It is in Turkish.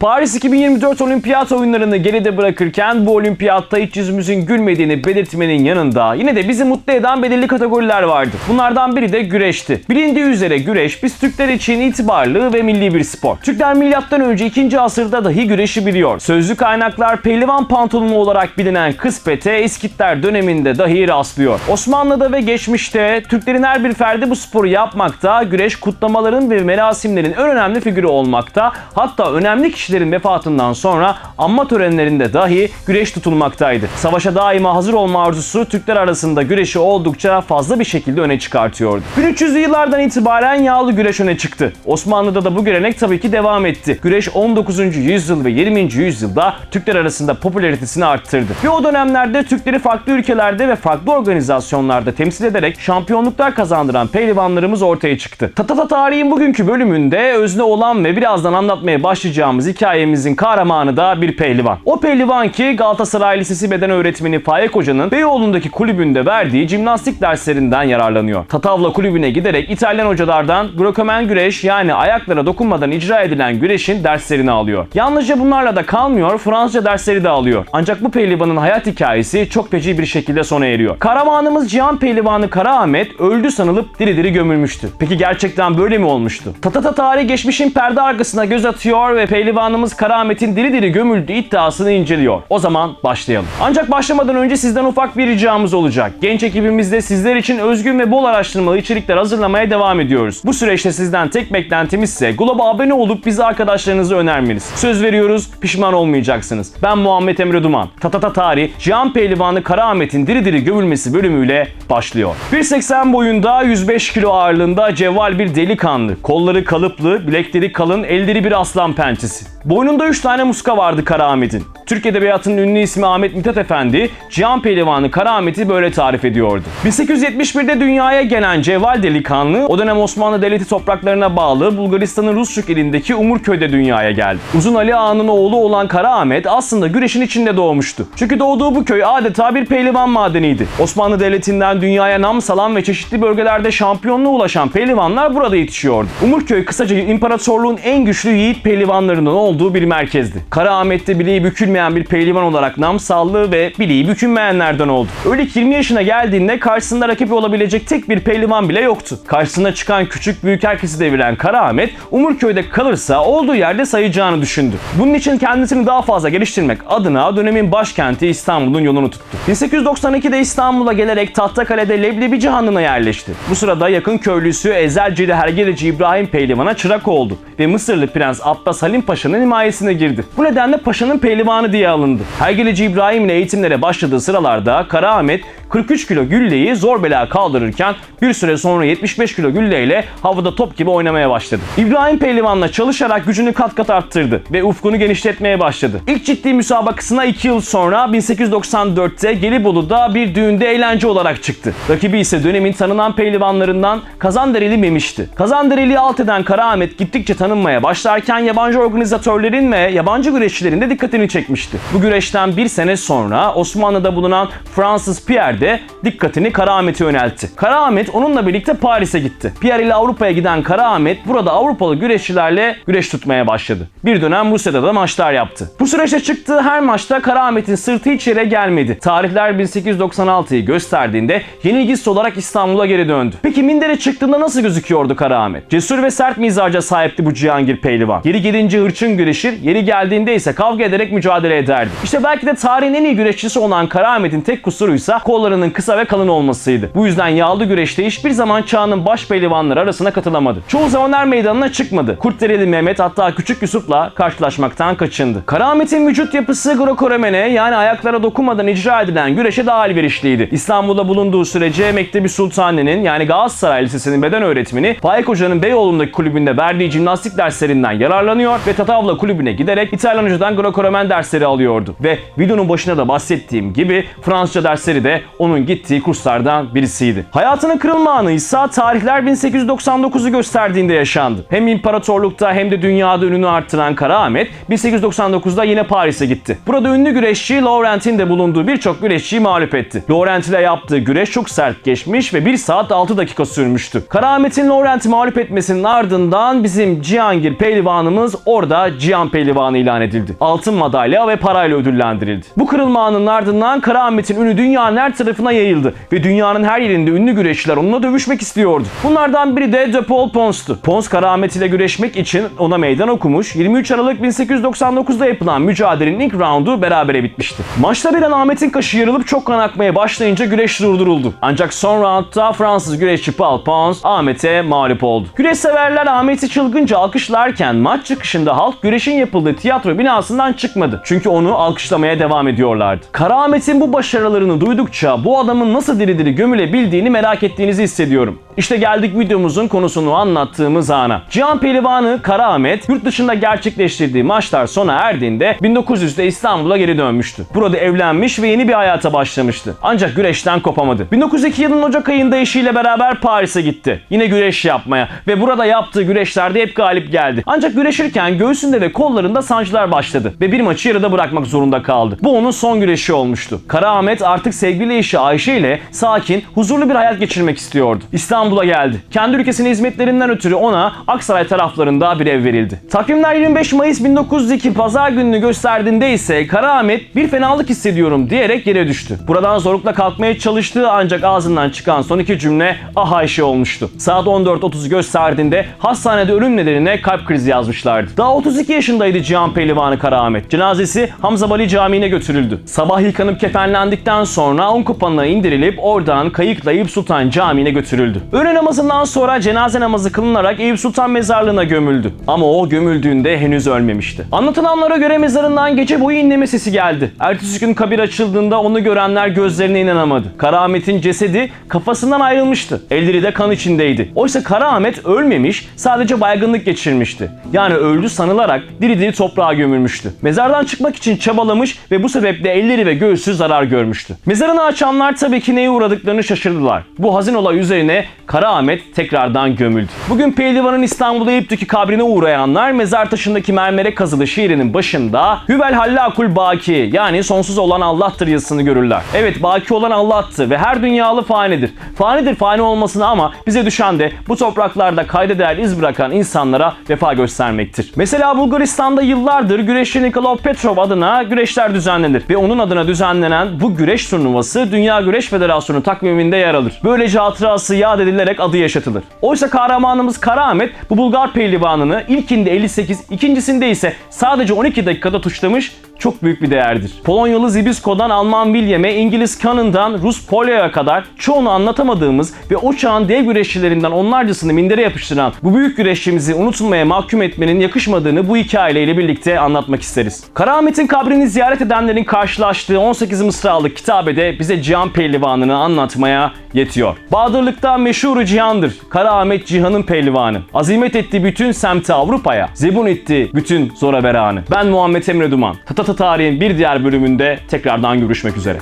Paris 2024 olimpiyat oyunlarını geride bırakırken bu olimpiyatta hiç yüzümüzün gülmediğini belirtmenin yanında yine de bizi mutlu eden belirli kategoriler vardı. Bunlardan biri de güreşti. Bilindiği üzere güreş biz Türkler için itibarlı ve milli bir spor. Türkler milattan önce 2. asırda dahi güreşi biliyor. Sözlü kaynaklar pehlivan pantolonu olarak bilinen kıspete eskitler döneminde dahi rastlıyor. Osmanlı'da ve geçmişte Türklerin her bir ferdi bu sporu yapmakta, güreş kutlamaların ve merasimlerin en önemli figürü olmakta. Hatta önemli kişilerin vefatından sonra anma törenlerinde dahi güreş tutulmaktaydı. Savaşa daima hazır olma arzusu Türkler arasında güreşi oldukça fazla bir şekilde öne çıkartıyordu. 1300'lü yıllardan itibaren yağlı güreş öne çıktı. Osmanlı'da da bu gelenek tabii ki devam etti. Güreş 19. yüzyıl ve 20. yüzyılda Türkler arasında popülaritesini arttırdı. Ve o dönemlerde Türkleri farklı ülkelerde ve farklı organizasyonlarda temsil ederek şampiyonluklar kazandıran pehlivanlarımız ortaya çıktı. Tatata tarihin bugünkü bölümünde özne olan ve birazdan anlatmaya başlayacağımız hikayemizin kahramanı da bir pehlivan. O pehlivan ki Galatasaray Lisesi Beden Öğretmeni Faik Hoca'nın Beyoğlu'ndaki kulübünde verdiği jimnastik derslerinden yararlanıyor. Tatavla kulübüne giderek İtalyan hocalardan Grokomen güreş yani ayaklara dokunmadan icra edilen güreşin derslerini alıyor. Yalnızca bunlarla da kalmıyor, Fransızca dersleri de alıyor. Ancak bu pehlivanın hayat hikayesi çok feci bir şekilde sona eriyor. Kahramanımız Cihan Pehlivanı Kara Ahmet öldü sanılıp diri diri gömülmüştü. Peki gerçekten böyle mi olmuştu? Tatata tarih geçmişin perde arkasına göz atıyor ve pehlivanımız Kara Ahmet'in diri diri gömüldüğü iddiasını inceliyor. O zaman başlayalım. Ancak başlamadan önce sizden ufak bir ricamız olacak. Genç ekibimizde sizler için özgün ve bol araştırmalı içerikler hazırlamaya devam ediyoruz. Bu süreçte sizden tek beklentimiz ise Globa abone olup bizi arkadaşlarınıza önermeniz. Söz veriyoruz pişman olmayacaksınız. Ben Muhammed Emre Duman. Tatata Tarih, Cihan Pehlivanı Kara Ahmet'in diri diri gömülmesi bölümüyle başlıyor. 1.80 boyunda 105 kilo ağırlığında cevval bir delikanlı. Kolları kalıplı, bilekleri kalın, elleri bir aslan pençesi. Boynunda 3 tane muska vardı Kara Ahmet'in. Türk Edebiyatı'nın ünlü ismi Ahmet Mithat Efendi, Cihan Pehlivanı Kara Ahmet'i böyle tarif ediyordu. 1871'de dünyaya gelen Cevval delikanlı, o dönem Osmanlı Devleti topraklarına bağlı Bulgaristan'ın Rusçuk ilindeki Umurköy'de dünyaya geldi. Uzun Ali Ağa'nın oğlu olan Kara Ahmet aslında güreşin içinde doğmuştu. Çünkü doğduğu bu köy adeta bir pehlivan madeniydi. Osmanlı Devleti'nden dünyaya nam salan ve çeşitli bölgelerde şampiyonluğa ulaşan pehlivanlar burada yetişiyordu. Umurköy kısaca imparatorluğun en güçlü yiğit pehlivanlarından olduğu bir merkezdi. Kara Ahmet de bileği bükülmeyen bir pehlivan olarak nam sallı ve bileği bükülmeyenlerden oldu. Öyle ki 20 yaşına geldiğinde karşısında rakip olabilecek tek bir pehlivan bile yoktu. Karşısına çıkan küçük büyük herkesi deviren Kara Ahmet Umurköy'de kalırsa olduğu yerde sayacağını düşündü. Bunun için kendisini daha fazla geliştirmek adına dönemin başkenti İstanbul'un yolunu tuttu. 1892'de İstanbul'a gelerek Tahtakale'de Leblebici Hanı'na yerleşti. Bu sırada yakın köylüsü Ezelcili Hergeleci İbrahim Pehlivan'a çırak oldu ve Mısırlı Prens Abbas Halim Paşa'nın himayesine girdi. Bu nedenle paşanın pehlivanı diye alındı. Hergeleci İbrahim ile eğitimlere başladığı sıralarda Kara Ahmet 43 kilo gülleyi zor bela kaldırırken bir süre sonra 75 kilo gülleyle havada top gibi oynamaya başladı. İbrahim Pehlivan'la çalışarak gücünü kat kat arttırdı ve ufkunu genişletmeye başladı. İlk ciddi müsabakasına 2 yıl sonra 1894'te Gelibolu'da bir düğünde eğlence olarak çıktı. Rakibi ise dönemin tanınan pehlivanlarından Kazandereli Memiş'ti. Kazandereli'yi alt eden Kara Ahmet gittikçe tanınmaya başlarken yabancı organizatörlerin ve yabancı güreşçilerin de dikkatini çekmişti. Bu güreşten bir sene sonra Osmanlı'da bulunan Fransız Pierre de dikkatini Kara Ahmet'e yöneltti. Kara Ahmet onunla birlikte Paris'e gitti. Pierre ile Avrupa'ya giden Kara Ahmet burada Avrupalı güreşçilerle güreş tutmaya başladı. Bir dönem Rusya'da da maçlar yaptı. Bu süreçte çıktığı her maçta Kara Ahmet'in sırtı hiç yere gelmedi. Tarihler 1896'yı gösterdiğinde yenilgisiz olarak İstanbul'a geri döndü. Peki mindere çıktığında nasıl gözüküyordu Kara Ahmet? Cesur ve sert mizaca sahipti bu Cihangir Pehlivan. Yeri gelince hırçın güreşir, yeri geldiğinde ise kavga ederek mücadele ederdi. İşte belki de tarihin en iyi güreşçisi olan Kara Ahmet'in tek kusuruysa kollarının kısa ve kalın olmasıydı. Bu yüzden yağlı güreşte hiçbir zaman çağının baş pehlivanları arasına katılamadı. Çoğu zaman er meydanına çıkmadı. Kurtdereli Mehmet hatta Küçük Yusuf'la karşılaşmaktan kaçındı. Kara Ahmet'in vücut yapısı Greco-Romen'e yani ayaklara dokunmadan icra edilen güreşe daha elverişliydi. İstanbul'da bulunduğu sürece Mektebi Sultani'nin yani Galatasaray Lisesi'nin beden öğretmeni Faik Hoca'nın Beyoğlu'ndaki kulübünde verdiği jimnastik derslerinden yararlanıyor ve Tatavla kulübüne giderek İtalyan hocadan Greco-Romen dersleri alıyordu. Ve videonun başında da bahsettiğim gibi Fransızca dersleri de onun gittiği kurslardan birisiydi. Hayatının kırılma anı ise tarihler 1899'u gösterdiğinde yaşandı. Hem imparatorlukta hem de dünyada ününü arttıran Kara Ahmet 1899'da yine Paris'e gitti. Burada ünlü güreşçi Laurent'in de bulunduğu birçok güreşçiyi mağlup etti. Laurent ile yaptığı güreş çok sert geçmiş ve 1 saat 6 dakika sürmüştü. Kara Ahmet'in Laurent'i mağlup etmesinin ardından bizim Cihangir pehlivanımız orada Cihan pehlivanı ilan edildi. Altın madalya ve parayla ödüllendirildi. Bu kırılma anının ardından Kara Ahmet'in ünü dünyanın her tarafına yayıldı ve dünyanın her yerinde ünlü güreşçiler onunla dövüşmek istiyordu. Bunlardan biri de De Paul Pons'tu. Pons Kara Ahmet ile güreşmek için ona meydan okumuş. 23 Aralık 1899'da yapılan mücadelenin ilk roundu berabere bitmişti. Maçta bir an Ahmet'in kaşı yarılıp çok kan akmaya başlayınca güreş durduruldu. Ancak son roundda Fransız güreşçi Paul Pons Ahmet'e mağlup oldu. Güreş severler Ahmet'i çılgınca alkışlarken maç çıkışında halk güreşin yapıldığı tiyatro binasından çıkmadı. Çünkü onu alkışlamaya devam ediyorlardı. Kara Ahmet'in bu başarılarını duydukça bu adamın nasıl diri diri gömülebildiğini merak ettiğinizi hissediyorum. İşte geldik videomuzun konusunu anlattığımız ana. Cihan Pehlivanı Kara Ahmet yurt dışında gerçekleştirdiği maçlar sona erdiğinde 1900'de İstanbul'a geri dönmüştü. Burada evlenmiş ve yeni bir hayata başlamıştı. Ancak güreşten kopamadı. 1902 yılının Ocak ayında eşiyle beraber Paris'e gitti. Yine güreş yapmaya ve burada yaptığı güreşlerde hep galip geldi. Ancak güreşirken göğsünde ve kollarında sancılar başladı ve bir maçı yarıda bırakmak zorunda kaldı. Bu onun son güreşi olmuştu. Kara Ahmet artık sevgili eşi Ayşe ile sakin, huzurlu bir hayat geçirmek istiyordu. İstanbul'a geldi. Kendi ülkesinin hizmetlerinden ötürü ona Aksaray taraflarında bir ev verildi. Takvimler 25 Mayıs 1902 pazar gününü gösterdiğinde ise Kara Ahmet bir fenalık hissediyorum diyerek yere düştü. Buradan zorlukla kalkmaya çalıştı ancak ağzından çıkan son iki cümle ah Ayşe olmuştu. Saat 14.30 gösterdiğinde hastanede ölüm nedeniyle kalp krizi yazmışlardı. Daha 32 yaşındaydı Cihan Pehlivanı Kara Ahmet. Cenazesi Hamza Bali Camii'ne götürüldü. Sabah yıkanıp kefenlendikten sonra un kupanına indirilip oradan kayıkla Eyüp Sultan Camii'ne götürüldü. Öğle namazından sonra cenaze namazı kılınarak Eyüp Sultan mezarlığına gömüldü. Ama o gömüldüğünde henüz ölmemişti. Anlatılanlara göre mezarından gece boyu inleme sesi geldi. Ertesi gün kabir açıldığında onu görenler gözlerine inanamadı. Kara Ahmet'in cesedi kafasından ayrılmıştı. Elleri de kan içindeydi. Oysa Kara Ahmet ölmemiş, sadece baygınlık geçirmişti. Yani öldü sanılarak diri diri toprağa gömülmüştü. Mezardan çıkmak için çabalamış ve bu sebeple elleri ve göğsü zarar görmüştü. Mezarını açanlar tabii ki neye uğradıklarını şaşırdılar. Bu hazin olay üzerine Kara Ahmet tekrardan gömüldü. Bugün Pehlivan'ın İstanbul'da Eyüp'teki kabrine uğrayanlar mezar taşındaki mermere kazılı şiirinin başında Hüvel Hallakul Baki yani sonsuz olan Allah'tır yazısını görürler. Evet baki olan Allah'tı ve her dünyalı fanidir. Fanidir fani olmasına ama bize düşen de bu topraklarda kayda değer iz bırakan insanlara vefa göstermektir. Mesela Bulgaristan'da yıllardır güreşçi Nikolov Petrov adına güreşler düzenlenir ve onun adına düzenlenen bu güreş turnuvası Dünya Güreş Federasyonu takviminde yer alır. Böylece hatırası yad edilerek adı yaşatılır. Oysa kahramanımız Kara Ahmet bu Bulgar pehlivanını ilkinde 58, ikincisinde ise sadece 12 dakikada tuşlamış çok büyük bir değerdir. Polonyalı Zbysko'dan Alman William'e, İngiliz Cannon'dan Rus Polyo'ya kadar çoğunu anlatamadığımız ve o çağın dev güreşçilerinden onlarcasını mindere yapıştıran bu büyük güreşçimizi unutulmaya mahkum etmenin yakışmadığını bu hikayeyle birlikte anlatmak isteriz. Kara Ahmet'in kabrini ziyaret edenlerin karşılaştığı 18 mısralık kitabede bize Cihan Pehlivanı'nı anlatmaya yetiyor. Bahadırlıkta meşhur Cihan'dır. Kara Ahmet Cihan'ın pehlivanı. Azimet etti bütün semti Avrupa'ya. Zebun etti bütün zora beranı. Ben Muhammed Emre Duman. Tatata Tarihin bir diğer bölümünde tekrardan görüşmek üzere.